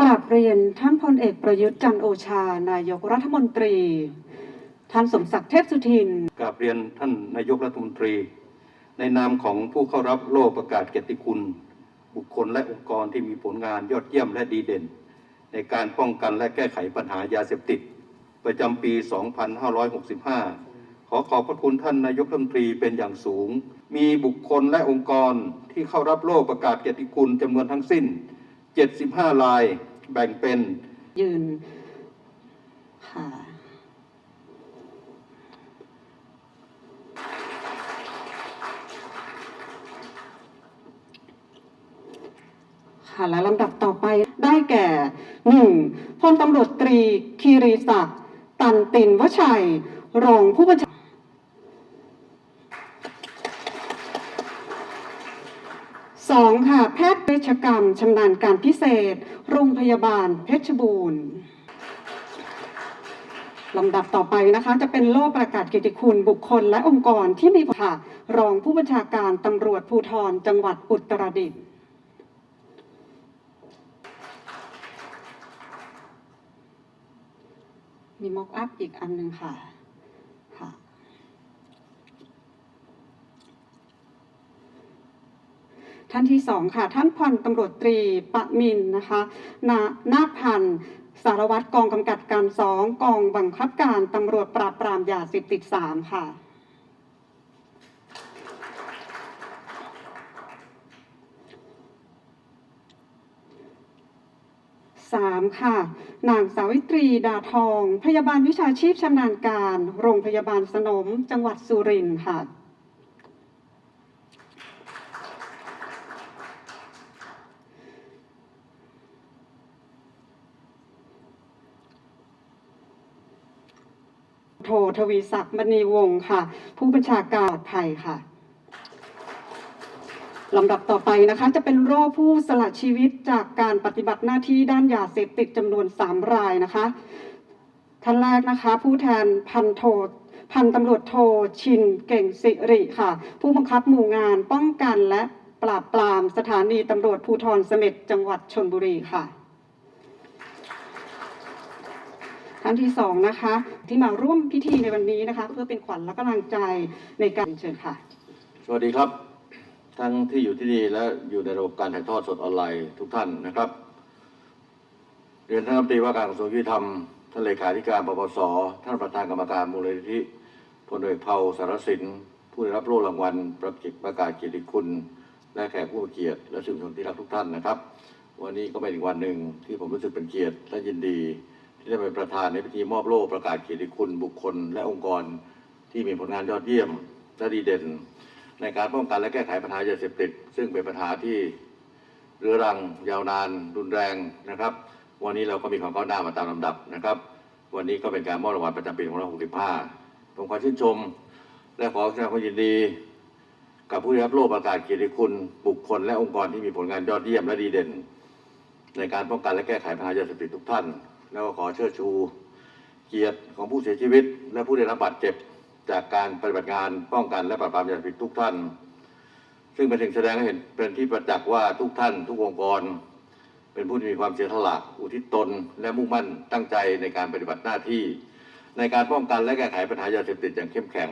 กราบเรียนท่านพลเอกประยุทธ์จันโอชา นายกรัฐมนตรี ท่านสมศักดิ์เทพสุทิน กราบเรียนท่านนายกรัฐมนตรี ในนามของผู้เข้ารับโล่ประกาศเกียรติคุณ บุคคลและองค์กรที่มีผลงานยอดเยี่ยมและดีเด่น ในการป้องกันและแก้ไขปัญหายาเสพติด ประจำปี 2565 ขอขอบพระคุณท่านนายกรัฐมนตรีเป็นอย่างสูง มีบุคคลและองค์กรที่เข้ารับโล่ประกาศเกียรติคุณจำนวนทั้งสิ้น75ราย แบ่งเป็น ยืนค่ะค่ะและลำดับต่อไปได้แก่หนึ่งพลตำรวจตรีคีรีศักดิ์ตันตินวชัย รองผู้บัญชาสองค่ะ แพทย์ เวชกรรมชำนาญการพิเศษ โรงพยาบาลเพชรบูรณ์ลำดับต่อไปนะคะจะเป็นโล่ประกาศเกียรติคุณบุคคลและองค์กรที่มีค่ะรองผู้บัญชาการตำรวจภูธรจังหวัดอุตรดิตถ์มีม็อกอัพอีกอันหนึ่งค่ะค่ะ ท่านที่สองค่ะ ท่านพันตำรวจตรีปะมินนะคะนานาพันธ์สารวัตรกองกำกับการสองกองบังคับการตำรวจปราบปรามยาเสพติดสามค่ะสามค่ะ นางสาวิตรีดาทอง พยาบาลวิชาชีพชำนาญการ โรงพยาบาลสนม จังหวัดสุรินทร์ค่ะ ททวีศักดิ์มณีวงศ์ค่ะ ผู้บัญชาการปลอดภัยค่ะลำดับต่อไปนะคะ จะเป็นโรคผู้สละชีวิตจากการปฏิบัติหน้าที่ด้านยาเสพติดจำนวน 3 รายนะคะ ท่านแรกนะคะ ผู้แทนพันโทพันตำรวจโทชินเก่งสิริค่ะ ผู้บังคับหมู่งานป้องกันและปราบปรามสถานีตำรวจภูธรเสม็ดจังหวัดชนบุรีค่ะ ท่านที่สองนะคะ ที่มาร่วมพิธีในวันนี้นะคะ เพื่อเป็นขวัญและกำลังใจในการเชิญค่ะ สวัสดีครับ ทั้งที่อยู่ที่นี่และอยู่ในระบบการถ่ายทอดสดออนไลน์ทุกท่านนะครับ เรียนท่านรัฐมนตรีว่าการกระทรวงยุติธรรมท่านเลขาธิการปปสท่านประธานกรรมการมูลนิธิพลเอกเผาสารสินผู้ได้รับโล่รางวัลประกาศประกาศเกียรติคุณ และแขกผู้เกียรติ และสื่อมวลชนที่รักทุกท่านนะครับ วันนี้ก็เป็นอีกวันหนึ่งที่ผมรู้สึกเป็นเกียรติและยินดี ที่ได้เป็นประธานในพิธีมอบโล่ประกาศเกียรติคุณบุคคล และองค์กรที่มีผลงานยอดเยี่ยมและดีเด่น ในการป้องกันและแก้ไขปัญหายาเสพติด ซึ่งเป็นปัญหาที่เรื้อรัง ยาวนาน รุนแรงนะครับ วันนี้เราก็มีความก้าวหน้ามาตามลำดับนะครับ วันนี้ก็เป็นการมอบรางวัลประจำปี2565ผมขอชื่นชม และขอแสดงความยินดีกับผู้ได้รับโล่ประกาศเกียรติคุณบุคคลและองค์กรที่มีผลงานยอดเยี่ยมและดีเด่น ในการป้องกันและแก้ไขปัญหายาเสพติดทุกท่าน แล้วก็ขอเชิดชูเกียรติของผู้เสียชีวิต และผู้ได้รับบาดเจ็บจากการปฏิบัติงานป้องกันและปราบปรามยาเสพติดทุกท่าน ซึ่งเป็นสิ่งแสดงให้เห็นเป็นที่ประจักษ์ว่าทุกท่าน ทุกองค์กร เป็นผู้ที่มีความเสียสละอุทิศตน และมุ่งมั่นตั้งใจในการปฏิบัติหน้าที่ ในการป้องกันและแก้ไขปัญหายาเสพติดอย่างเข้มแข็ง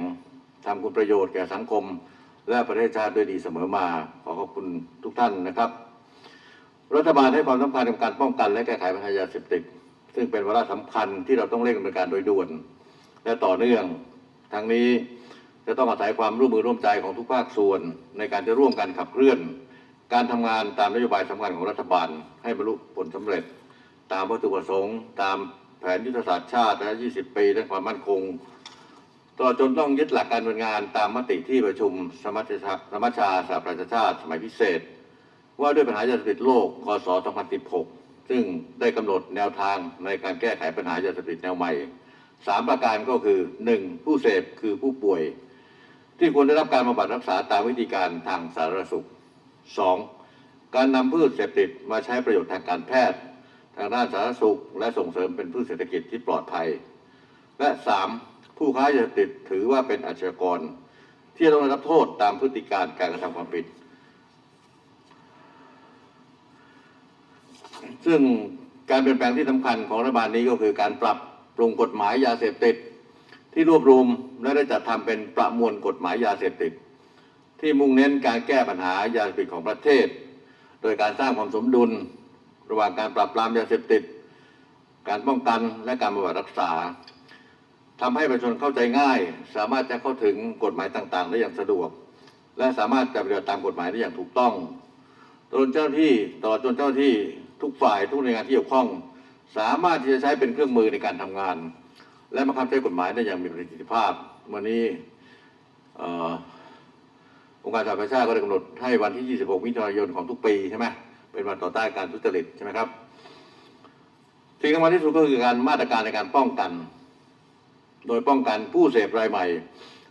ทำคุณประโยชน์แก่สังคม และประเทศชาติด้วยดีเสมอมาขอขอบคุณทุกท่านนะครับ รัฐบาลให้ความสำคัญกับการป้องกันและแก้ไขปัญหายาเสพติด ซึ่งเป็นวาระสำคัญที่เราต้องเร่งดำเนินการโดยด่วน และต่อเนื่อง ทั้งนี้จะต้องอาศัยความร่วมมือร่วมใจของทุกภาคส่วน ในการจะร่วมกันขับเคลื่อน การทำงานตามนโยบายสำคัญของรัฐบาล ให้บรรลุผลสำเร็จ ตามวัตถุประสงค์ ตามแผนยุทธศาสตร์ชาติและ20 ปีด้านความมั่นคงตลอดจนต้องยึดหลักการดำเนินงานตามมติที่ประชุมสมัชชาสมัชชาสหประชาชาติ สมัยพิเศษ ว่าด้วยปัญหายาเสพติดโลก คศ 2016 ซึ่งได้กำหนดแนวทางในการแก้ไขปัญหายาเสพติดแนวใหม่สามประการก็คือ 1. ผู้เสพคือผู้ป่วย ที่ควรได้รับการบำบัดรักษาตามวิธีการทางสาธารณสุข 2. การนำพืชเสพติดมาใช้ประโยชน์ทางการแพทย์ ทางด้านสาธารณสุข และส่งเสริมเป็นพืชเศรษฐกิจที่ปลอดภัย และ 3. ผู้ค้ายาเสพติดถือว่าเป็นอาชญากร ที่จะต้องได้รับโทษตามพฤติการการกระทำความผิด ซึ่งการเปลี่ยนแปลงที่สำคัญของรัฐบาลนี้ก็คือการปรับปรุงกฎหมายยาเสพติด ที่รวบรวมและได้จัดทำเป็นประมวลกฎหมายยาเสพติด ที่มุ่งเน้นการแก้ปัญหายาเสพติดของประเทศ โดยการสร้างความสมดุล ระหว่างการปราบปรามยาเสพติด การป้องกันและการบำบัดรักษาทำให้ประชาชนเข้าใจง่าย สามารถจะเข้าถึงกฎหมายต่างๆ ได้อย่างสะดวก และสามารถจะปฏิบัติตามกฎหมายได้อย่างถูกต้องตลอดเจ้าที่ตลอดจนเจ้าที่ ทุกฝ่ายทุกหน่วยงานที่เกี่ยวข้อง สามารถที่จะใช้เป็นเครื่องมือในการทำงาน และบังคับใช้กฎหมายได้อย่างมีประสิทธิภาพ วันนี้เอ่อองค์การสหประชาชาติก็ได้กำหนดให้วันที่ 26 มิถุนายนของทุกปีใช่ไหมเป็นวันต่อต้านการทุจริตใช่ไหมครับสิ่งสำคัญที่สุดก็คือการมาตรการในการป้องกัน โดยป้องกันผู้เสพรายใหม่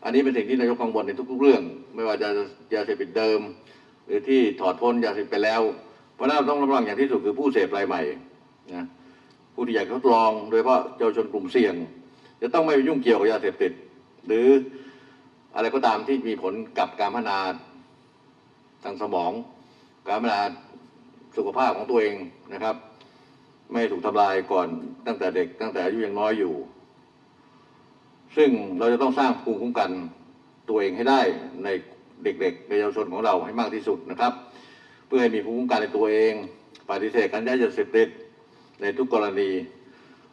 อันนี้เป็นสิ่งที่นายกกังวลในทุกๆเรื่อง ไม่ว่าจะยาเสพติดเดิม หรือที่ถอดพ้นยาเสพติดไปแล้ว เพราะนั้นต้องระวังอย่างที่สุดคือผู้เสพรายใหม่นะผู้ที่อยากทดลองโดยเฉพาะเยาวชนกลุ่มเสี่ยง จะต้องไม่ไปยุ่งเกี่ยวกับยาเสพติด หรืออะไรก็ตามที่มีผลกับการพัฒนาทางสมอง การพัฒนาสุขภาพของตัวเองนะครับ ไม่ถูกทำลายก่อนตั้งแต่เด็ก ตั้งแต่อายุยังน้อยอยู่ ซึ่งเราจะต้องสร้างภูมิคุ้มกันตัวเองให้ได้ในเด็กๆในเยาวชนของเราให้มากที่สุดนะครับ เพื่อให้มีภูมิคุ้มกันในตัวเอง ปฏิเสธการย้ายาเสพติดในทุกกรณี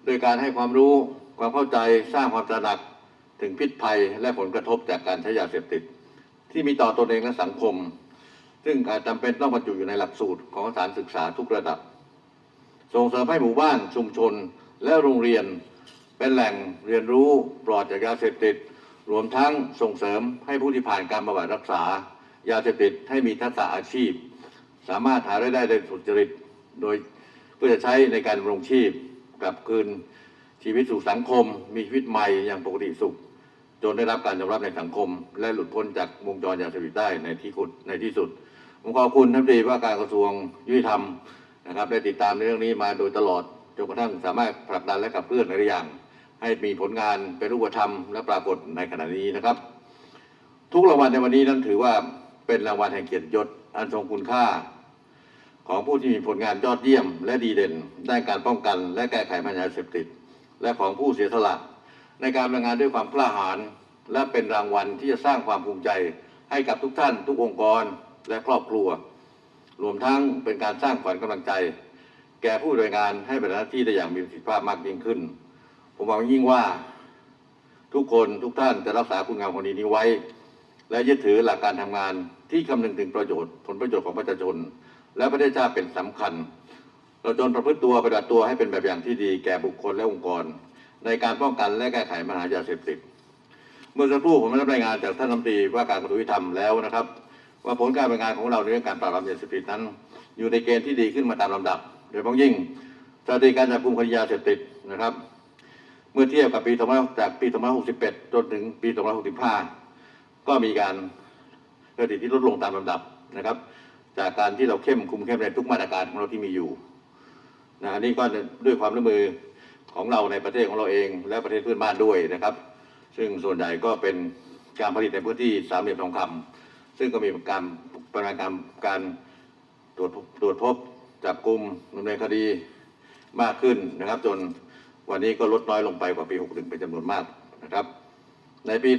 โดยการให้ความรู้ความเข้าใจสร้างความตระหนักถึงพิษภัยและผลกระทบจากการใช้ยาเสพติด ที่มีต่อตนเองและสังคม ซึ่งอาจจำเป็นต้องบรรจุอยู่ในหลักสูตรของสถานศึกษาทุกระดับ ส่งเสริมให้หมู่บ้านชุมชนและโรงเรียน เป็นแหล่งเรียนรู้ปลอดจากยาเสพติด รวมทั้งส่งเสริมให้ผู้ที่ผ่านการบำบัดรักษา ยาเสพติดให้มีทักษะอาชีพ สามารถหารายได้ได้สุจริตโดยเพื่อจะใช้ในการดำรงชีพกลับคืนชีวิตสู่สังคม มีชีวิตใหม่อย่างปกติสุข จนได้รับการยอมรับในสังคม และหลุดพ้นจากวงจรยาเสพติดได้ในที่สุดในที่สุดผมขอบคุณท่านรัฐมนตรีว่าการกระทรวงยุติธรรมนะครับได้ติดตามในเรื่องนี้มาโดยตลอดจนกระทั่งสามารถผลักดันและขับเคลื่อนในหลายอย่าง ให้มีผลงานเป็นรูปธรรมและปรากฏในขณะนี้นะครับ ทุกรางวัลในวันนี้นั้นถือว่าเป็นรางวัลแห่งเกียรติยศ อันทรงคุณค่า ของผู้ที่มีผลงานยอดเยี่ยม และดีเด่นด้านการป้องกัน และแก้ไขปัญหาเสพติด และของผู้เสียสละ ในการทำงานด้วยความกล้าหาญและเป็นรางวัลที่จะสร้างความภูมิใจให้กับทุกท่าน ทุกองค์กรและครอบครัว รวมทั้งเป็นการสร้างขวัญกำลังใจ แก่ผู้โดำเนินงานให้ปฏิบัติหน้าที่ได้อย่างมีประสิทธิภาพมากยิ่งขึ้น ผมหวังยิ่งว่า ทุกคนทุกท่านจะรักษาคุณงามความดีนี้ไว้ และยึดถือหลักการทำงานที่คำนึงถึงประโยชน์ ผลประโยชน์ของประชาชน และประเทศชาติเป็นสำคัญ เราจนประพฤติตัวปฏิบัติตัวให้เป็นแบบอย่างที่ดีแก่บุคคลและองค์กร ในการป้องกันและแก้ไขปัญหายาเสพติด เมื่อสักครู่ผมได้รับรายงานจากท่านรัฐมนตรีว่าการกระทรวงยุติธรรมแล้วนะครับ ว่าผลการดำเนินงานของเราในเรื่องการปราบปรามยาเสพติดนั้น อยู่ในเกณฑ์ที่ดีขึ้นมาตามลำดับ โดยเฉพาะยิ่งสถิติการจับกุมคดียาเสพติดนะครับ เมื่อเทียบกับปี 25 จากปี 2561 จนถึงปี 2565 ก็มีการสถิติที่ลดลงตามลำดับนะครับ จากการที่เราเข้มคุมเข้มในทุกมาตรการของเราที่มีอยู่นะนนี้ก็ด้วยความร่วมมือของเราในประเทศของเราเอง และประเทศเพื่อนบ้านด้วยนะครับ ซึ่งส่วนใหญ่ก็เป็นการผลิตในพื้นที่สามเหลี่ยมทองคำซึ่งก็มีการปฏิบัติการการตรวจตรวจพบจับกลุ่มดำเนินคดีมากขึ้นนะครับ จนวันนี้ก็ลดน้อยลงไปกว่าปี 61 เป็นจำนวนมากนะครับ ในปี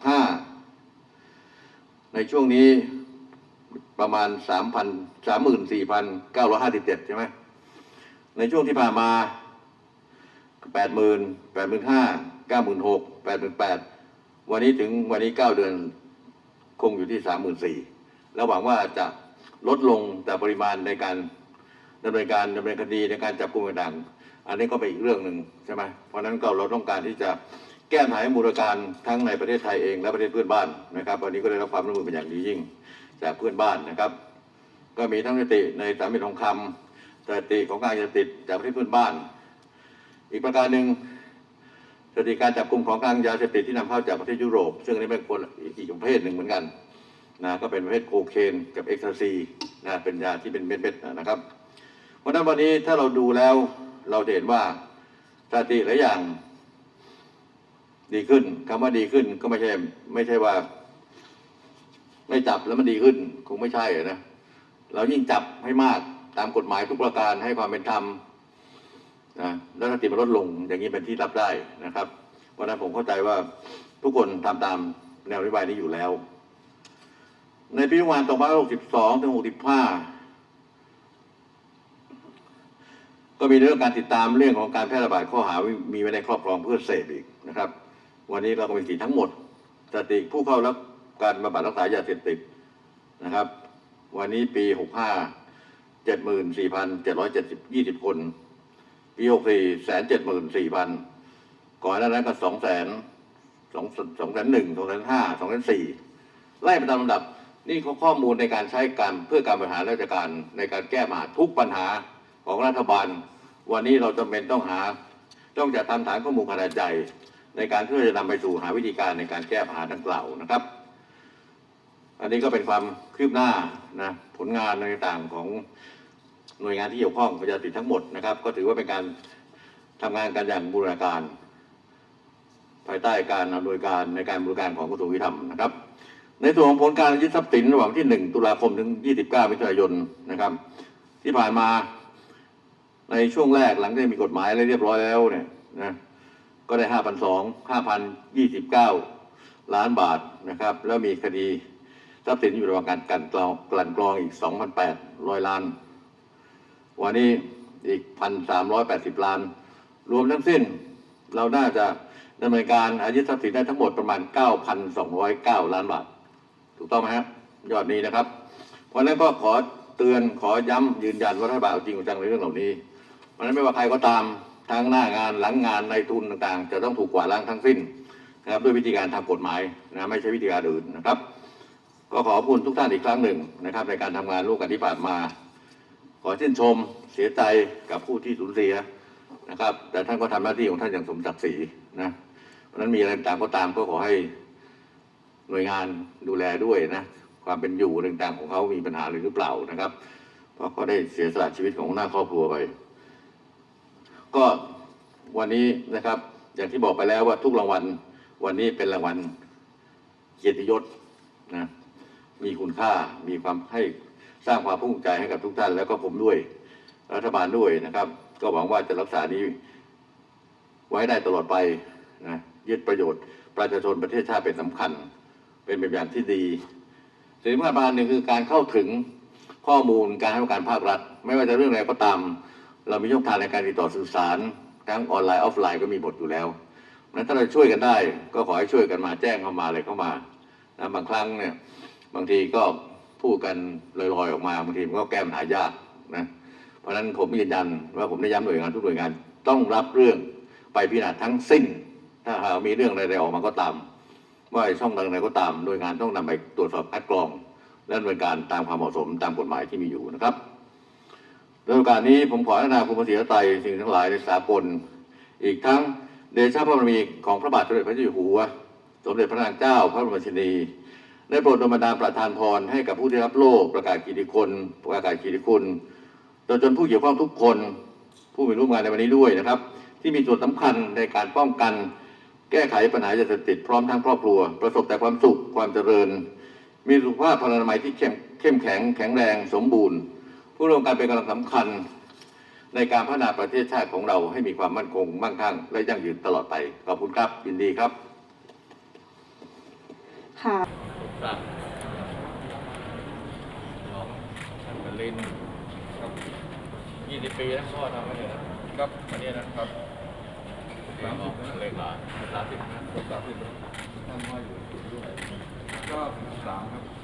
2565ในช่วงนี้ประมาณ3,000 34,957ใช่ไหมในช่วงที่ผ่านมาแปดหมื่นแปดหมื่นห้าเก้าหมื่นหกแปดหมื่นแปดวันนี้ถึงวันนี้เก้าเดือนคงอยู่ที่สามหมื่นสี่แล้วหวังว่าจะลดลงแต่ปริมาณในการดำเนินการดำเนินคดีในการจับกลุ่มต่างอันนี้ก็เป็นอีกเรื่องหนึ่งใช่ไหมเพราะฉะนั้นก็เราต้องการที่จะ แก้ไขมูลการทั้งในประเทศไทยเองและประเทศเพื่อนบ้านนะครับ วันนี้ก็ได้รับความร่วมมือเป็นอย่างดียิ่งจากเพื่อนบ้านนะครับ ก็มีทั้งสถิติในสามเหลี่ยมทองคำสถิติของการยาเสพติดจากประเทศเพื่อนบ้าน อีกประการหนึ่งสถิติการจับกลุ่มของกลางยาเสพติดที่นำเข้าจากประเทศยุโรป ซึ่งนนี้เป็นคนอีกประเภทหนึ่งเหมือนกันนะก็เป็นประเภทโคเคนกับเอ็กซ์ซีนะเป็นยาที่เป็นเม็ดๆนะครับเพราะฉะนั้นวันนี้ถ้าเราดูแล้วเราจะเห็นว่าสถิติหลายอย่าง ดีขึ้นคำว่าดีขึ้นก็ไม่ใช่ ไม่ใช่ว่า ไม่จับแล้วมันดีขึ้น คงไม่ใช่นะเรายิ่งจับให้มากตามกฎหมายทุกประการให้ความเป็นธรรมนะแล้วถ้าติมันลดลงอย่างนี้เป็นที่รับได้นะครับเพราะฉะนั้นผมเข้าใจว่าทุกคนทำตามแนวนโยบายนี้อยู่แล้ว ในปีประมาณ2562ถึง65 ก็มีเรื่องการติดตามเรื่องของการแพร่ระบาดข้อหามีไว้ในครอบครองเพื่อเสพอีกนะครับ วันนี้เราก็มีสีทั้งหมดสติผู้เข้ารับการบำบัดรักษายาเสพติดนะครับ วันนี้ปี 65 74,720 คนปี64แสน74,400 ก่อนหน้านั้นก็2แสน2 2แสน1 2แสน5 2แสน4ไล่ไปตามลำดับนี่เขาข้อมูลในการใช้การเพื่อการบริหารราชการในการแก้ปัญหาทุกปัญหาของรัฐบาล วันนี้เราจำเป็นต้องหา ต้องจัดทำฐานข้อมูลขนาดใหญ่ ในการเพื่จะนำไปสู่หาวิธีการในการแก้ปัญหาดังกล่าวนะครับ อันนี้ก็เป็นความคืบหน้านะผลงานต่างๆของหน่วยงานที่เกี่ยวข้องประชาชนทั้งหมดนะครับ ก็ถือว่าเป็นการทำงานกันอย่างบูรณาการ ภายใต้การอำนวยการในการบริการของกระทรวงยุติธรรมนะครับ ในส่วนของผลการยึดทรัพย์สินระหว่างที่ 1 ตุลาคมถึง 29 มิถุนายนนะครับ ที่ผ่านมาในช่วงแรกหลังจากมีกฎหมายอะไรเรียบร้อยแล้วเนี่ยนะ ก็ได้5 2 5 0 2 9ล้านบาทนะครับ แล้วมีคดีทรัพย์สินอยู่ระหว่างการกลันกรองกลั่นกรองอีก2,800ล้าน วันนี้อีก1,380ล้าน รวมทั้งสิ้นเราน่าจะดำเนินการอายุทรัพย์สินได้ทั้งหมดประมาณ 9,209 ล้านบาท ถูกต้องไหมครับยอดนี้นะครับ เพราะนั้นก็ขอเตือนขอย้ำยืนยันว่ารัฐบาลจริงเอาจังในเรื่องเหล่านี้ เพราะนั้นไม่ว่าใครก็ตาม ทั้งหน้างานหลังงานในทุนต่างๆ จะต้องถูกกวาดล้างทั้งสิ้นนะครับด้วยวิธีการทางกฎหมายนะไม่ใช่วิธีการอื่นนะครับ ก็ขอขอบคุณทุกท่านอีกครั้งหนึ่งนะครับ ในการทำงานร่วมกันที่ผ่านมา ขอชื่นชมเสียใจกับผู้ที่สูญเสียนะครับ แต่ท่านก็ทำหน้าที่ของท่านอย่างสมศักดิ์ศรีนะเพราะนั้นมีอะไรต่างก็ตามก็ขอให้หน่วยงานดูแลด้วยนะความเป็นอยู่ต่างๆของเขามีปัญหาหรือเปล่านะครับ เพราะเขาได้เสียสละชีวิตของหน้าครอบครัวไป ก็วันนี้นะครับ อย่างที่บอกไปแล้วว่าทุกรางวัล วันนี้เป็นรางวัลเกียรติยศนะมีคุณค่ามีความให้สร้างความภูมิใจให้กับทุกท่าน แล้วก็ผมด้วยรัฐบาลด้วยนะครับ ก็หวังว่าจะรักษานี้ไว้ได้ตลอดไปนะยึดประโยชน์ประชาชนประเทศชาติเป็นสำคัญ เป็นแบบอย่างที่ดีสิ่งที่สำคัญหนึ่งคือการเข้าถึงข้อมูลการให้บริการภาครัฐ ไม่ว่าจะเรื่องอะไรก็ตาม เรามีช่องทางในการติดต่อสื่อสารทั้งออนไลน์ออฟไลน์ก็มีบทอยู่แล้วเพราะฉะนั้นถ้าเราช่วยกันได้ก็ขอให้ช่วยกันมาแจ้งเข้ามาอะไรเข้ามานะบางครั้งเนี่ยบางทีก็พูดกันลอยๆออกมาบางทีมันก็แก้ปัญหายากนะเพราะฉะนั้นผมยืนยันว่าผมได้ย้ำหน่วยงานทุกหน่วยงานต้องรับเรื่องไปพิจารณาทั้งสิ้น ถ้าหากมีเรื่องอะไรๆออกมาก็ตาม ว่าไอ้ช่องทางไหนก็ตามหน่วยงานต้องนำไปตรวจสอบคัดกรองและดำเนินการตามความเหมาะสมตามกฎหมายที่มีอยู่นะครับ โดยโอกาสนี้ผมขอแนะนำคุณพระศรีรัตน์สิ่งทั้งหลายในสากล อีกทั้งเดชะพระบารมีของพระบาทสมเด็จพระเจ้าอยู่หัว สมเด็จพระนางเจ้าพระบรมราชินี ได้โปรดดลบันดาลประทานพรให้กับผู้ได้รับโล่ประกาศกิติคุณประกาศกิติคุณตลอดจนผู้เกี่ยวข้องทุกคน ผู้มีร่วมงานในวันนี้ด้วยนะครับ ที่มีส่วนสำคัญในการป้องกัน แก้ไขปัญหายาเสพติดพร้อมทั้งครอบครัว ประสบแต่ความสุขความเจริญ มีสุขภาพพลานามัยที่เข้มเข้มแข็งแข็งแรงสมบูรณ์ ผู้ร่วมกันเป็นกำลังสำคัญ ในการพัฒนาประเทศชาติของเราให้มีความมั่นคง มั่งคั่ง และยั่งยืนตลอดไป ขอบคุณครับยินดีครับค่ะครับท่านกลินครับยี่สิบปีแล้วพ่อทำไม่ได้นะครับอันนี้นะครับสามสิบเลขาสามสิบนะสามสิบทำพ่ออยู่ด้วยก็สามครับ